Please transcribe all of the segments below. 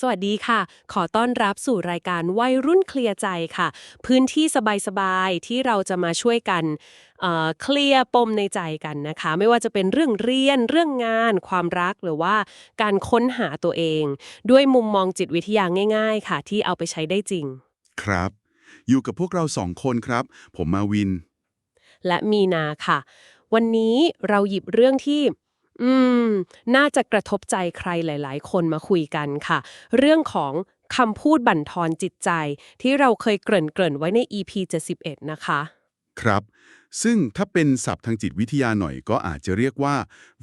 สวัสดีค่ะ ขอต้อนรับสู่รายการวัยรุ่นเคลียร์ใจค่ะ พื้นที่สบายๆ ที่เราจะมาช่วยกันเอ่อเคลียร์ปมในใจกันนะคะ ไม่ว่าจะเป็นเรื่องเรียน เรื่องงาน ความรักหรือว่าการค้นหาตัวเอง ด้วยมุมมองจิตวิทยาง่าย ๆ ค่ะ ที่เอาไปใช้ได้จริง ครับ อยู่กับพวกเราสองคนครับ ผมมาวิน และมีนาค่ะ วันนี้เราหยิบเรื่องที่ อืม น่าจะกระทบใจใครหลาย ๆ คนมาคุยกันค่ะ เรื่องของคำพูดบั่นทอนจิตใจ ที่เราเคยเกริ่นๆไว้ใน EP 71นะคะ ครับ ซึ่งถ้าเป็นศัพท์ทางจิตวิทยาหน่อยก็อาจจะเรียกว่า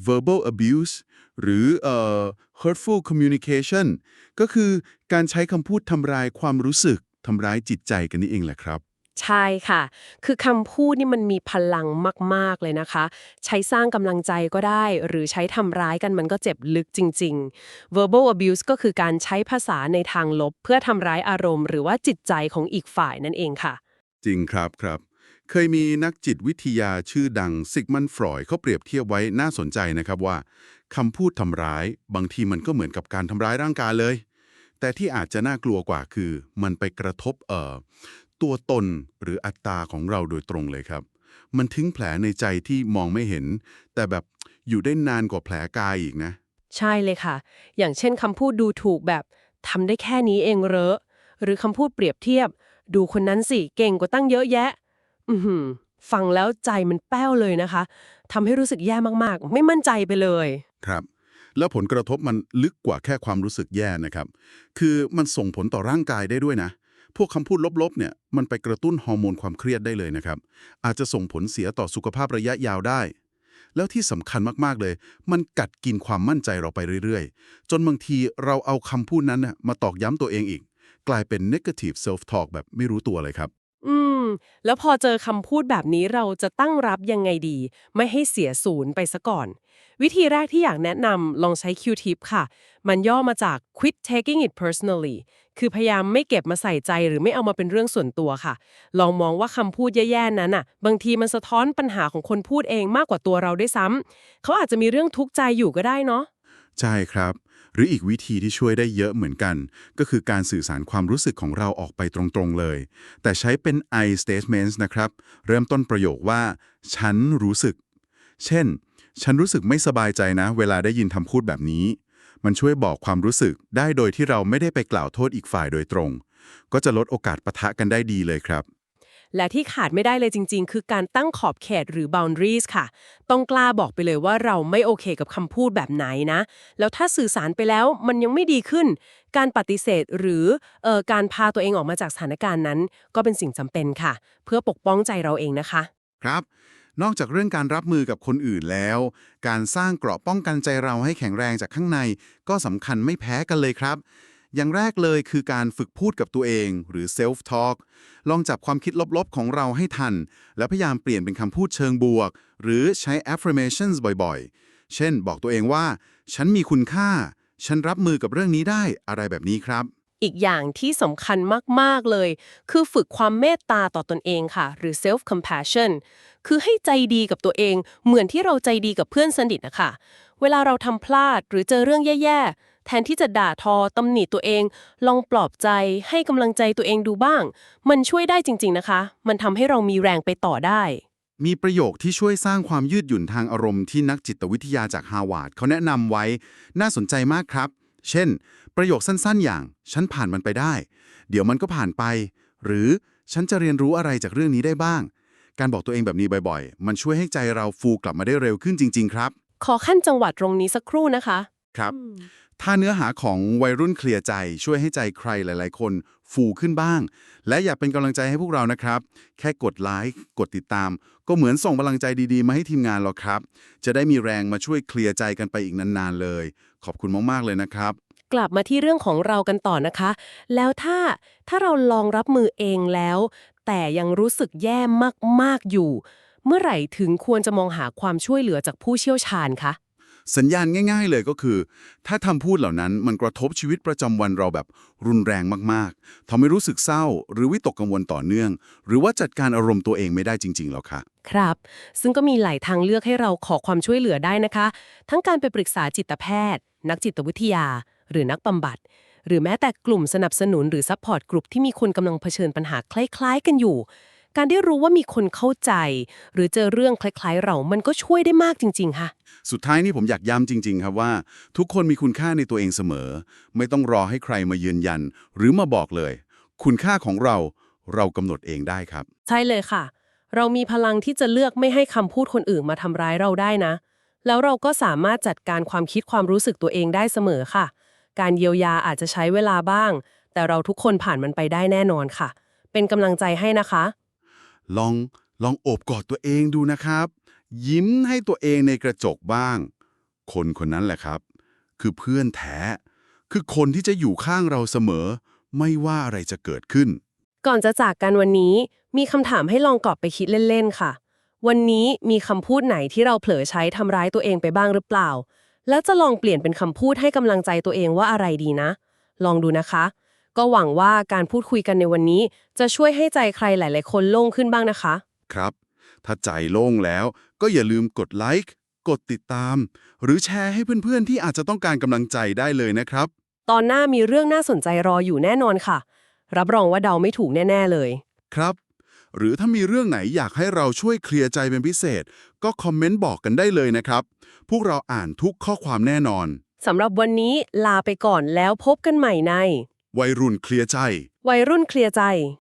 verbal abuse หรือเอ่อ hurtful communication ก็คือการใช้คำพูดทำร้ายความรู้สึกทำร้ายจิตใจกันนี่เองแหละครับ ใช่ค่ะ คือคำพูดนี่มันมีพลังมาก ๆ เลยนะคะ ใช้สร้างกำลังใจก็ได้ หรือใช้ทำร้ายกันมันก็เจ็บลึกจริง ๆ verbal abuse ก็คือการใช้ภาษาในทางลบ เพื่อทำร้ายอารมณ์ หรือว่าจิตใจของอีกฝ่ายนั่นเองค่ะ จริงครับครับ เคยมีนักจิตวิทยาชื่อดังซิกมันฟรอยด์เขาเปรียบเทียบไว้น่าสนใจนะครับว่าคำพูดทำร้าย บางทีมันก็เหมือนกับการทำร้ายร่างกายเลย แต่ที่อาจจะน่ากลัวกว่าคือ มันไปกระทบเอ่อ ตัวตนหรืออัตตาของเราโดยตรงเลยครับ มันทิ้งแผลในใจที่มองไม่เห็น แต่แบบอยู่ได้นานกว่าแผลกายอีกนะ ใช่เลยค่ะ อย่างเช่นคำพูดดูถูกแบบทำได้แค่นี้เองเหรอหรือคำพูดเปรียบเทียบ ดูคนนั้นสิเก่งกว่าตั้งเยอะแยะ อือหือฟังแล้วใจมันแป้วเลยนะคะทำให้รู้สึกแย่มากๆ ไม่มั่นใจไปเลยครับแล้วผลกระทบมันลึกกว่าแค่ความรู้สึกแย่นะครับ คือมันส่งผลต่อร่างกายได้ด้วยนะ พวกคำพูดลบๆเนี่ยมันไปกระตุ้นฮอร์โมนความเครียดได้เลยนะครับ อาจจะส่งผลเสียต่อสุขภาพระยะยาวได้ แล้วที่สำคัญมากๆเลย มันกัดกินความมั่นใจเราไปเรื่อยๆ จนบางทีเราเอาคำพูดนั้นมาตอกย้ำตัวเองอีก กลายเป็น negative self talk แบบไม่รู้ตัวเลยครับ อืม แล้วพอเจอคำพูดแบบนี้เราจะตั้งรับยังไงดี ไม่ให้เสียศูนย์ไปซะก่อน วิธีแรกที่อยากแนะนำลองใช้ Q-tip ค่ะ มันย่อมาจาก quit taking it personally คือพยายามไม่เก็บมาใส่ใจหรือไม่เอามาเป็นเรื่องส่วนตัวค่ะ ลองมองว่าคำพูดแย่ๆนั้นน่ะ บางทีมันสะท้อนปัญหาของคนพูดเองมากกว่าตัวเราด้วยซ้ำเขาอาจจะมีเรื่องทุกข์ใจอยู่ก็ได้เนาะใช่ครับ หรืออีกวิธีที่ช่วยได้เยอะเหมือนกัน ก็คือการสื่อสารความรู้สึกของเราออกไปตรงๆเลย แต่ใช้เป็น I statements นะครับ เริ่มต้นประโยคว่า ฉันรู้สึก เช่น ฉันรู้สึกไม่สบายใจนะ เวลาได้ยินคำพูดแบบนี้ มันช่วยบอกความรู้สึกได้โดยที่เราไม่ได้ไปกล่าวโทษอีกฝ่ายโดยตรง ก็จะลดโอกาสปะทะกันได้ดีเลยครับ และที่ขาดไม่ได้เลยจริง ๆ คือการตั้งขอบเขตหรือ boundaries ค่ะ ต้องกล้าบอกไปเลยว่าเราไม่โอเคกับคำพูดแบบไหนนะ แล้วถ้าสื่อสารไปแล้วมันยังไม่ดีขึ้น การปฏิเสธหรือเอ่อการพาตัวเองออกมาจากสถานการณ์นั้น ก็เป็นสิ่งจำเป็นค่ะ เพื่อปกป้องใจเราเองนะคะ ครับ นอกจากเรื่องการรับมือกับคนอื่นแล้ว การสร้างเกราะป้องกันใจเราให้แข็งแรงจากข้างใน ก็สำคัญไม่แพ้กันเลยครับ อย่างแรกเลยคือการฝึกพูดกับตัวเอง หรือ self talk ลองจับความคิดลบๆของเราให้ทัน แล้วพยายามเปลี่ยนเป็นคำพูดเชิงบวก หรือใช้ affirmations บ่อยๆ เช่น บอกตัวเองว่า ฉันมีคุณค่า ฉันรับมือกับเรื่องนี้ได้อะไรแบบนี้ครับ อีกอย่างที่สำคัญมาก ๆ เลย คือฝึกความเมตตาต่อตนเองค่ะ หรือ self compassion คือให้ใจดีกับตัวเอง เหมือนที่เราใจดีกับเพื่อนสนิทนะคะ เวลาเราทำพลาดหรือเจอเรื่องแย่ๆ แทนที่จะด่าทอตำหนิตัวเอง ลองปลอบใจ ให้กำลังใจตัวเองดูบ้าง มันช่วยได้จริง ๆ นะคะ มันทำให้เรามีแรงไปต่อได้มีประโยคที่ช่วยสร้างความยืดหยุ่นทางอารมณ์ที่นักจิตวิทยาจากฮาวาดเขาแนะนำไว้ น่าสนใจมากครับ เช่น ประโยคสั้นๆ อย่าง ฉันผ่านมันไปได้ เดี๋ยวมันก็ผ่านไป หรือฉันจะเรียนรู้อะไรจากเรื่องนี้ได้บ้าง การบอกตัวเองแบบนี้บ่อยๆ มันช่วยให้ใจเราฟูกลับมาได้เร็วขึ้นจริง ๆ ครับ ขอขั้นจังหวัดตรงนี้สักครู่นะคะ ครับ ถ้าเนื้อหาของวัยรุ่นเคลียร์ใจช่วยให้ใจใครหลาย ๆ คน ฟูขึ้นบ้าง และอยากเป็นกำลังใจให้พวกเรานะครับ แค่กดไลค์กดติดตาม ก็เหมือนส่งพลังใจดีๆ มาให้ทีมงานเราครับ จะได้มีแรงมาช่วยเคลียร์ใจกันไปอีกนานๆเลย ขอบคุณมากๆเลยนะครับกลับมาที่เรื่องของเรากันต่อนะคะ แล้วถ้าถ้าเราลองรับมือเองแล้ว แต่ยังรู้สึกแย่มากๆอยู่ เมื่อไหร่ถึงควรจะมองหาความช่วยเหลือจากผู้เชี่ยวชาญคะ สัญญาณง่าย ๆ เลยก็คือ ถ้าทำพูดเหล่านั้นมันกระทบชีวิตประจำวันเราแบบรุนแรงมากๆทำให้รู้สึกเศร้า หรือวิตกกังวลต่อเนื่อง หรือว่าจัดการอารมณ์ตัวเองไม่ได้จริงๆแล้วค่ะ ครับ ซึ่งก็มีหลายทางเลือกให้เราขอความช่วยเหลือได้นะคะ ทั้งการไปปรึกษาจิตแพทย์ นักจิตวิทยา หรือนักบำบัด หรือแม้แต่กลุ่มสนับสนุนหรือซัพพอร์ตกลุ่มที่มีคนกำลังเผชิญปัญหาคล้าย ๆ กันอยู่ การได้รู้ว่ามีคนเข้าใจ หรือเจอเรื่องคล้ายๆ เรา มันก็ช่วยได้มากจริง ๆ ค่ะ สุดท้ายนี่ผมอยากย้ำจริง ๆ ครับว่า ทุกคนมีคุณค่าในตัวเองเสมอ ไม่ต้องรอให้ใครมายืนยัน หรือมาบอกเลย คุณค่าของเราเรากำหนดเองได้ครับ ใช่เลยค่ะ เรามีพลังที่จะเลือกไม่ให้คำพูดคนอื่นมาทำร้ายเราได้นะ แล้วเราก็สามารถจัดการความคิดความรู้สึกตัวเองได้เสมอค่ะ การเยียวยาอาจจะใช้เวลาบ้าง แต่เราทุกคนผ่านมันไปได้แน่นอนค่ะ เป็นกำลังใจให้นะคะ ลองลองโอบกอดตัวเองดูนะครับ ยิ้มให้ตัวเองในกระจกบ้าง คนคนนั้นแหละครับ คือเพื่อนแท้ คือคนที่จะอยู่ข้างเราเสมอ ไม่ว่าอะไรจะเกิดขึ้น ก่อนจะจากกันวันนี้ มีคำถามให้ลองกลับไปคิดเล่นๆค่ะ วันนี้มีคำพูดไหนที่เราเผลอใช้ทำร้ายตัวเองไปบ้างหรือเปล่า แล้วจะลองเปลี่ยนเป็นคำพูดให้กำลังใจตัวเองว่าอะไรดีนะ ลองดูนะคะ ก็หวังว่าการพูดคุยกันในวันนี้ จะช่วยให้ใจใครหลาย ๆ คนโล่งขึ้นบ้างนะคะ ครับ ถ้าใจโล่งแล้วก็อย่าลืมกดไลค์กดติดตาม หรือแชร์ให้เพื่อนๆ ที่อาจจะต้องการกำลังใจได้เลยนะครับ ตอนหน้ามีเรื่องน่าสนใจรออยู่แน่นอนค่ะ รับรองว่าเดาไม่ถูกแน่ ๆ เลย ครับ หรือถ้ามีเรื่องไหนอยากให้เราช่วยเคลียร์ใจเป็นพิเศษ ก็คอมเมนต์บอกกันได้เลยนะครับ พวกเราอ่านทุกข้อความแน่นอน สำหรับวันนี้ลาไปก่อนแล้วพบกันใหม่ใน วัยรุ่นเคลียร์ใจ วัยรุ่นเคลียร์ใจ